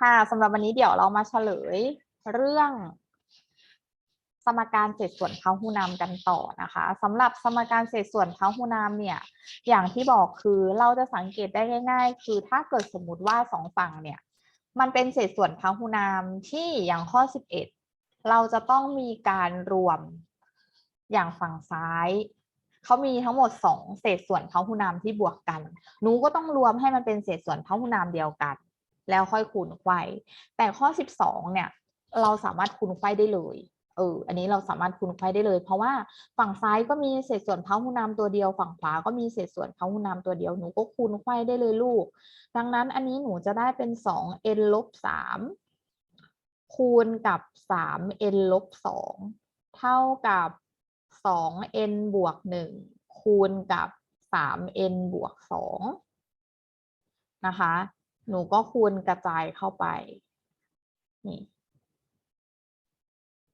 ค่ะสำหรับวันนี้เดี๋ยวเรามาเฉลยเรื่อง สมการเศษส่วนพหุนามกันต่อนะคะสำหรับสมการเศษส่วนพหุนามเนี่ย อย่างที่บอกคือเราจะสังเกตได้ง่าย ๆ คือถ้าเกิดสมมติว่าสองฝั่งเนี่ย มันเป็นเศษส่วนพหุนามที่อย่างข้อ 11 เราจะต้องมีการรวมอย่างฝั่งซ้ายเขามีทั้งหมดสองเศษส่วนพหุนามที่บวกกัน หนูก็ต้องรวมให้มันเป็นเศษส่วนพหุนามเดียวกัน แล้วค่อยคูณไขว้แต่ข้อ 12 เนี่ย เราสามารถคูณไขว้ได้เลยเอออันนี้เราสามารถคูณไขว้ได้เลย เพราะว่าฝั่งซ้ายก็มีเศษส่วนพหุนามตัวเดียว ฝั่งขวาก็มีเศษส่วนพหุนามตัวเดียวหนูก็คูณไขว้ได้เลยลูก ดังนั้นอันนี้หนูจะได้เป็น 2n ลบ3คูณกับ 3n ลบ2เท่ากับ 2n บวก1คูณกับ 3n บวก2นะคะ หนูก็คูณกระจายเข้าไป นี่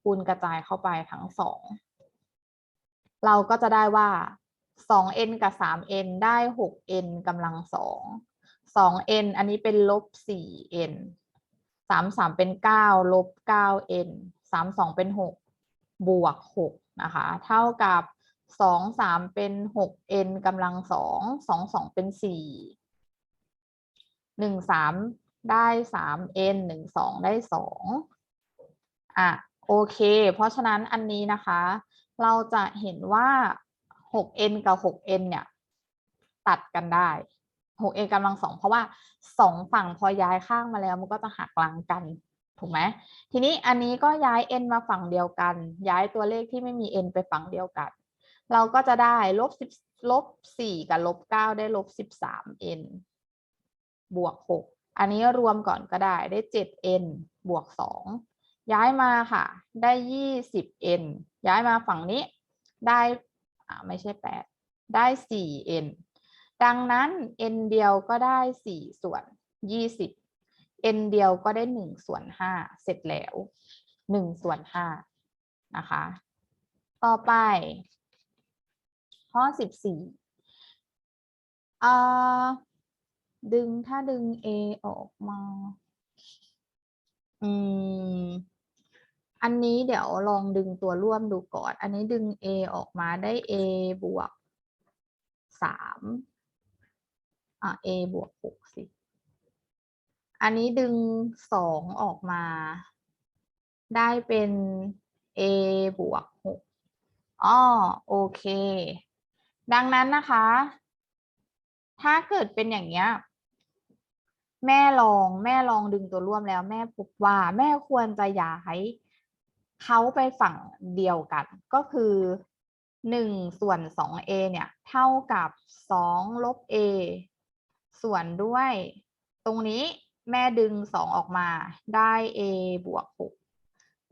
คูณกระจายเข้าไปทั้งสอง เราก็จะได้ว่า 2n กับ 3n ได้ 6n กำลังสอง 2n อันนี้เป็นลบ 4n 33เป็น9ลบ 9n 32เป็น6บวก6นะคะ เท่ากับ2 3เป็น 6n กำลังสอง2 2เป็น4 หนึ่งสามได้สาม n หนึ่งสองได้สองอะโอเค เพราะฉะนั้นอันนี้นะคะ เราจะเห็นว่าหก n กับหก n เนี่ย ตัดกันได้หก n กำลังสองเพราะว่าสองฝั่งพอย้ายข้างมาแล้วมันก็จะหักหลังกันถูกไหมทีนี้อันนี้ก็ย้าย n มาฝั่งเดียวกัน ย้ายตัวเลขที่ไม่มี n ไปฝั่งเดียวกัน เราก็จะได้ลบสิบลบสี่กับลบเก้าได้ลบสิบสาม n บวกหกอันนี้รวมก่อนก็ได้ได้เจ็ด n บวกสองย้ายมาค่ะ ได้ยี่สิบ n ย้ายมาฝั่งนี้ได้ไม่ใช่แปดได้สี่ n ดังนั้น n เดียวก็ได้สี่ส่วนยี่สิบ n เดียวก็ได้หนึ่งส่วนห้าเสร็จแล้วหนึ่งส่วนห้านะคะ ต่อไป ข้อสิบสี่อ่า ดึงถ้าดึง A ออกมา อืม อันนี้เดี๋ยวลองดึงตัวร่วมดูก่อน อันนี้ดึง A ออกมาได้ A บวกสามอะ A บวกหกสิ อันนี้ดึงสองออกมา ได้เป็น A บวกหกอ๋อโอเค ดังนั้นนะคะ ถ้าเกิดเป็นอย่างเนี้ย แม่ลองแม่ลองดึงตัวร่วมแล้ว แม่พบว่าแม่ควรจะย้ายเขาไปฝั่งเดียวกัน ก็คือหนึ่งส่วนสอง a เนี่ย เท่ากับสองลบ a ส่วนด้วย ตรงนี้แม่ดึงสองออกมาได้ a บวกหก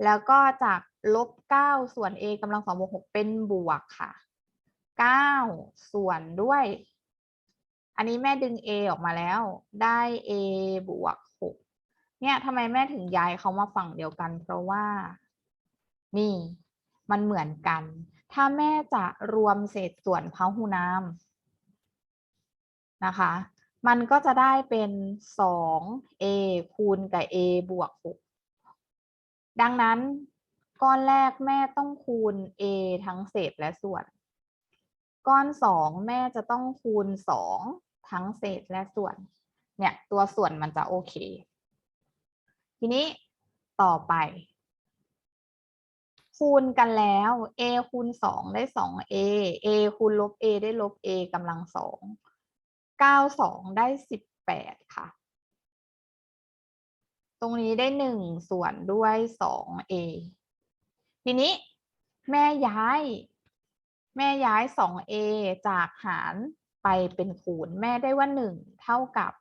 แล้วก็จากลบเก้าส่วน a กำลังสองบวกหกเป็นบวกค่ะเก้าส่วนด้วย อันนี้แม่ดึง a ออกมาแล้ว ได้ a บวกหกเนี่ยทำไมแม่ถึงย้ายเขามาฝั่งเดียวกัน เพราะว่า นี่ มันเหมือนกัน ถ้าแม่จะรวมเศษส่วนพหุนามนะคะ มันก็จะได้เป็นสอง a คูณกับ a บวกหกดังนั้นก้อนแรกแม่ต้องคูณ a ทั้งเศษและส่วน ก้อนสองแม่จะต้องคูณสอง ทั้งเศษและส่วน เนี่ย ตัวส่วนมันจะโอเค ทีนี้ต่อไป คูณกันแล้ว a คูณสองได้สอง a a คูณลบ a ได้ลบ a กำลังสองเก้าสองได้สิบแปดค่ะ ตรงนี้ได้หนึ่งส่วนด้วยสอง a ทีนี้แม่ย้าย แม่ย้าย 2a จากหาร ไปเป็นคูณ แม่ได้ว่า 1 เท่ากับ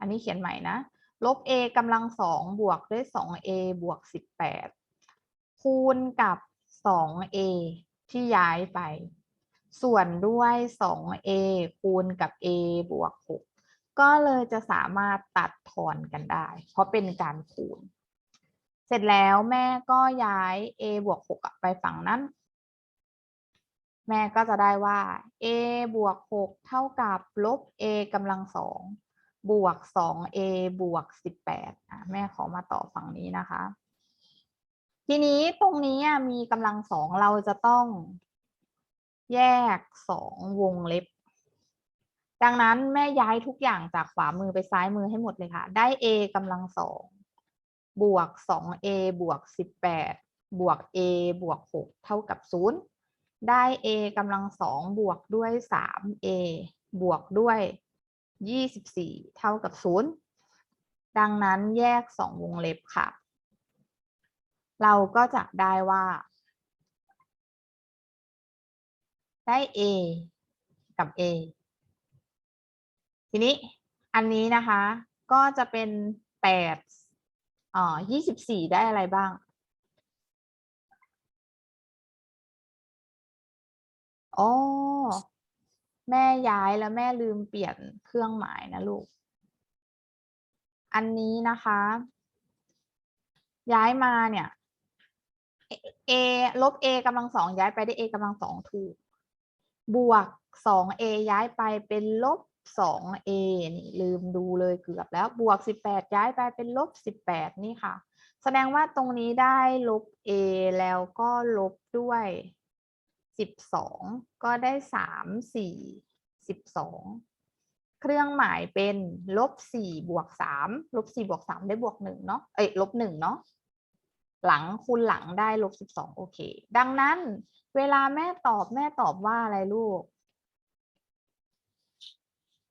อันนี้เขียนใหม่นะ ลบ a กำลังสองบวกด้วย 2a บวก 18 คูณกับ 2a ที่ย้ายไป ส่วนด้วย 2a คูณกับ a บวก 6 ก็เลยจะสามารถตัดทอนกันได้ เพราะเป็นการคูณ เสร็จแล้วแม่ก็ย้าย a บวก 6 ไปฝั่งนั้น แม่ก็จะได้ว่า a บวก 6 เท่ากับลบ a กำลังสองบวกสอง a บวกสิบแปดอะแม่ขอมาต่อฝั่งนี้นะคะ ทีนี้ตรงนี้มีกำลังสองเราจะต้องแยกสองวงเล็บ ดังนั้นแม่ย้ายทุกอย่างจากขวามือไปซ้ายมือให้หมดเลยค่ะ ได้ a กำลังสองบวกสอง a บวกสิบวก a บวกหกเท่ากับศูนย์ ได้ a กำลังสองบวกด้วยสาม a บวกด้วยยี่สิบสี่เท่ากับศูนย์ดังนั้นแยกสองวงเล็บค่ะ เราก็จะได้ว่า ได้ a กับ a ทีนี้อันนี้นะคะก็จะเป็นแปดอ่อยี่สิบสี่ได้อะไรบ้าง อ๋อ แม่ย้ายแล้วแม่ลืมเปลี่ยนเครื่องหมายนะลูก อันนี้นะคะ ย้ายมาเนี่ย a ลบ a กำลังสองย้ายไปได้ a กำลังสองถูก บวกสอง a ย้ายไปเป็นลบสอง a นี่ลืมดูเลยเกือบแล้ว บวกสิบแปดย้ายไปเป็นลบสิบแปดนี่ค่ะ แสดงว่าตรงนี้ได้ลบ a แล้วก็ลบด้วย สิบสองก็ได้สามสี่สิบสองเครื่องหมายเป็นลบสี่บวกสามลบสี่บวกสามได้บวกหนึ่งเนาะเอ้ยลบหนึ่งเนาะหลังคูณหลังได้ลบสิบสองโอเค ดังนั้น เวลาแม่ตอบแม่ตอบว่าอะไรลูก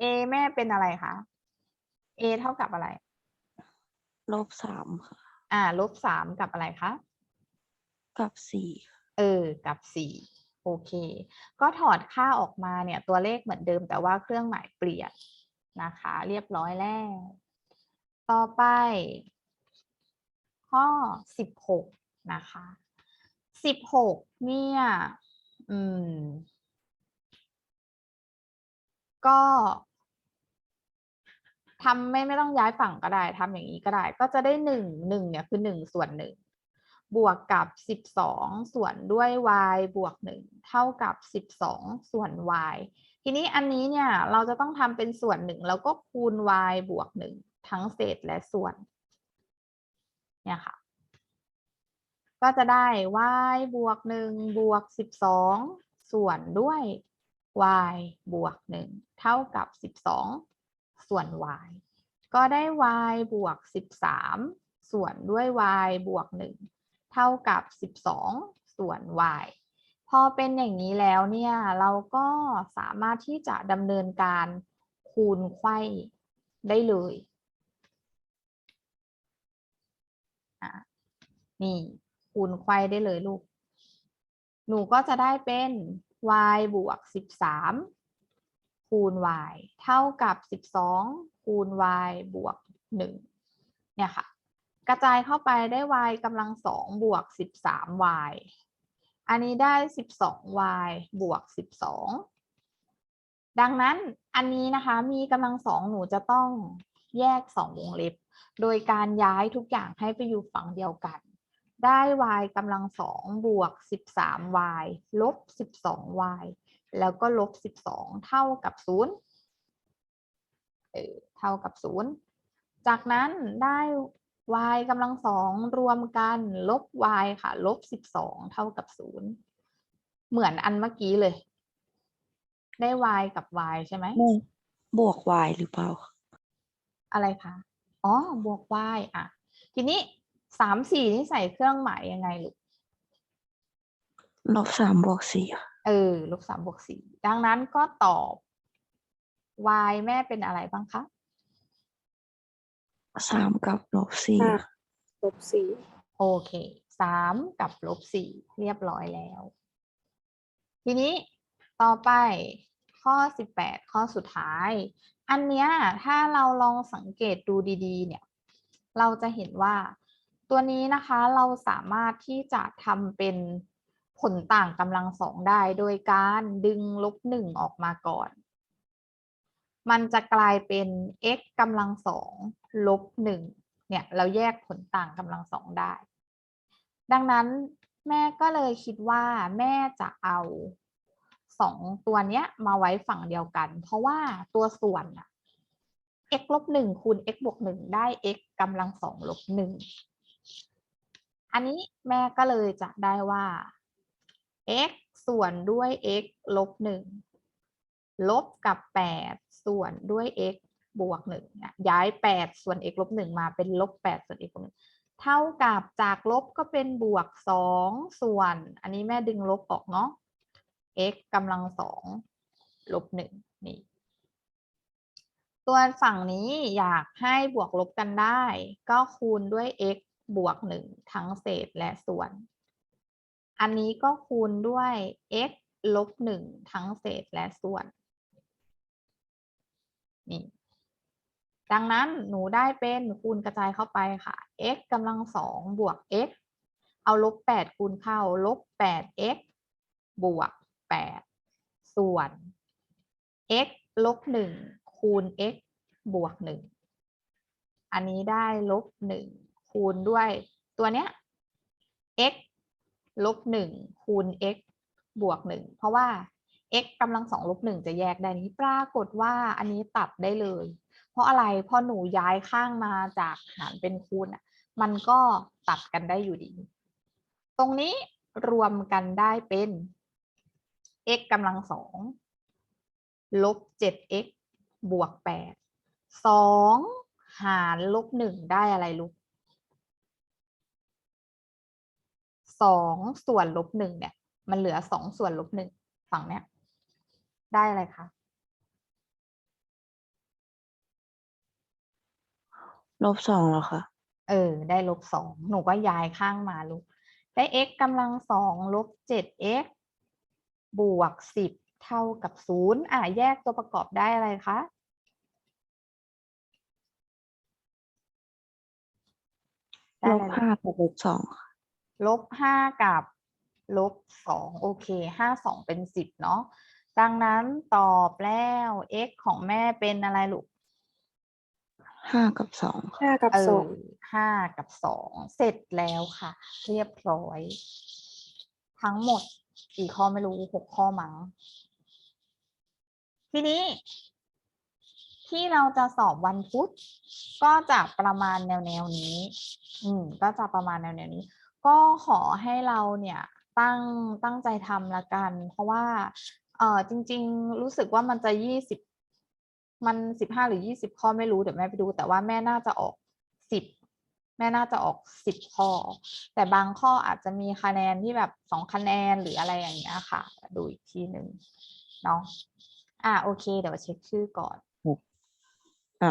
a แม่เป็นอะไรคะ a เท่ากับอะไร ลบสามค่ะ อ่า ลบสามกับอะไรคะ กับสี่ค่ะเออ กับสี่ โอเค ก็ถอดค่าออกมาเนี่ยตัวเลขเหมือนเดิมแต่ว่าเครื่องหมายเปลี่ยนนะคะ เรียบร้อยแล้ว ต่อไป ข้อสิบหกนะคะสิบหกเนี่ยอืม ก็ทำไม่ไม่ต้องย้ายฝั่งก็ได้ทำอย่างนี้ก็ได้ ก็จะได้หนึ่งหนึ่งเนี่ยคือหนึ่งส่วนหนึ่ง บวกกับสิบสองส่วนด้วย y บวกหนึ่งเท่ากับสิบสองส่วน y ทีนี้อันนี้เนี่ยเราจะต้องทำเป็นส่วนหนึ่งแล้วก็คูณ y บวกหนึ่งทั้งเศษและส่วน เนี่ยค่ะ ก็จะได้ y บวกหนึ่งบวกสิบสองส่วนด้วย y บวกหนึ่งเท่ากับสิบสองส่วน y ก็ได้ y บวกสิบสามส่วนด้วย y บวกหนึ่ง เท่ากับสิบสองส่วน y พอเป็นอย่างนี้แล้วเนี่ยเราก็สามารถที่จะดำเนินการคูณไขว้ได้เลย นี่คูณไขว้ได้เลยลูก หนูก็จะได้เป็น y บวกสิบสามคูณ y เท่ากับสิบสองคูณ y บวกหนึ่งเนี่ยค่ะ กระจายเข้าไปได้ y กำลังสองบวกสิบสาม y อันนี้ได้สิบสอง y บวกสิบสองดังนั้นอันนี้นะคะมีกำลังสองหนูจะต้องแยกสองวงเล็บ โดยการย้ายทุกอย่างให้ไปอยู่ฝั่งเดียวกัน ได้ y กำลังสองบวกสิบสาม y ลบสิบสอง y แล้วก็ลบสิบสองเท่ากับศูนย์เออเท่ากับศูนย์จากนั้นได้ y กำลังสองรวมกัน ลบ y ค่ะ ลบสิบสองเท่ากับศูนย์เหมือนอันเมื่อกี้เลย ได้ y กับ y ใช่ไหมบวกบวก y หรือเปล่า อะไรคะอ๋อบวก y อะ ทีนี้สามสี่นี่ใส่เครื่องหมายยังไงลูกลบสามบวกสี่ค่ะเออลบสามบวกสี่ดังนั้นก็ตอบ y แม่เป็นอะไรบ้างคะ สามกับลบสี่ห้าลบสี่โอเคสามกับลบสี่เรียบร้อยแล้ว ทีนี้ต่อไปข้อสิบแปดข้อสุดท้าย อันเนี้ยถ้าเราลองสังเกตดูดีๆ เนี่ย เราจะเห็นว่าตัวนี้นะคะเราสามารถที่จะทำเป็นผลต่างกำลังสองได้ โดยการดึงลบหนึ่งออกมาก่อน มันจะกลายเป็น x กำลังสองลบหนึ่งเนี่ยเราแยกผลต่างกำลังสองได้ ดังนั้นแม่ก็เลยคิดว่าแม่จะเอาสองตัวเนี้ยมาไว้ฝั่งเดียวกัน เพราะว่าตัวส่วนน่ะ x ลบหนึ่งคูณ x บวกหนึ่งได้ x กำลังสองลบหนึ่งอันนี้แม่ก็เลยจะได้ว่า x ส่วนด้วย x ลบหนึ่ง ลบกับแปดส่วนด้วย x บวกหนึ่งเนี่ยย้ายแปดส่วน x ลบหนึ่งมาเป็นลบแปดส่วน x บวกหนึ่งเท่ากับจากลบก็เป็นบวกสองส่วน อันนี้แม่ดึงลบออกเนาะ x กำลังสองลบหนึ่งนี่ ตัวฝั่งนี้อยากให้บวกลบกันได้ ก็คูณด้วย x บวกหนึ่งทั้งเศษและส่วน อันนี้ก็คูณด้วย x ลบหนึ่งทั้งเศษและส่วน นี่ ดังนั้นหนูได้เป็นคูณกระจายเข้าไปค่ะ x กำลังสองบวก x เอาลบแปดคูณเข้าลบแปด x บวกแปดส่วน x ลบหนึ่งคูณ x บวกหนึ่งอันนี้ได้ลบหนึ่งคูณด้วยตัวเนี้ย x ลบหนึ่งคูณ x บวกหนึ่งเพราะว่า x กำลังสองลบหนึ่งจะแยกได้นี้ปรากฏว่าอันนี้ตัดได้เลย เพราะอะไรเพราะหนูย้ายข้างมาจากหารเป็นคูณอะมันก็ตัดกันได้อยู่ดี ตรงนี้รวมกันได้เป็น x กำลังสองลบเจ็ด x บวกแปดสองหารลบหนึ่งได้อะไรลูกสองส่วนลบหนึ่งเนี่ย มันเหลือสองส่วนลบหนึ่งฝั่งเนี้ย ได้อะไรคะลบสองเหรอคะเออ ได้ลบสองหนูก็ย้ายข้างมาลูก ได้ x กำลังสองลบเจ็ด x บวกสิบเท่ากับศูนย์อะแยกตัวประกอบได้อะไรคะได้ลอะบไรลูกห้ากับลบสองค่ะลบห้ากับลบสองโอเคห้าสองเป็นสิบเนาะ ดังนั้นตอบแล้ว x ของแม่เป็นอะไรลูกห้ากับสองค่ะห้ากับเอสอองห้ากับสองเสร็จแล้วค่ะ เรียบร้อย ทั้งหมดกี่ข้อไม่รู้หกข้อมั้งทีนี้ ที่เราจะสอบวันพุธก็จะประมาณแนวแนวๆนี้ อืม ก็จะประมาณแนวแนวๆนี้ ก็ขอให้เราเนี่ยตั้งตั้งใจทำละกัน เพราะว่า เออจริง ๆ รู้สึกว่ามันจะยี่สิบมันสิบห้าหรือยี่สิบข้อไม่รู้เดี๋ยวแม่ไปดู แต่ว่าแม่น่าจะออกสิบแม่น่าจะออกสิบข้อ แต่บางข้ออาจจะมีคะแนนที่แบบสองคะแนนหรืออะไรอย่างเงี้ยค่ะ ดูอีกทีหนึ่งเนาะอ่าโอเค เดี๋ยวเช็คชื่อก่อน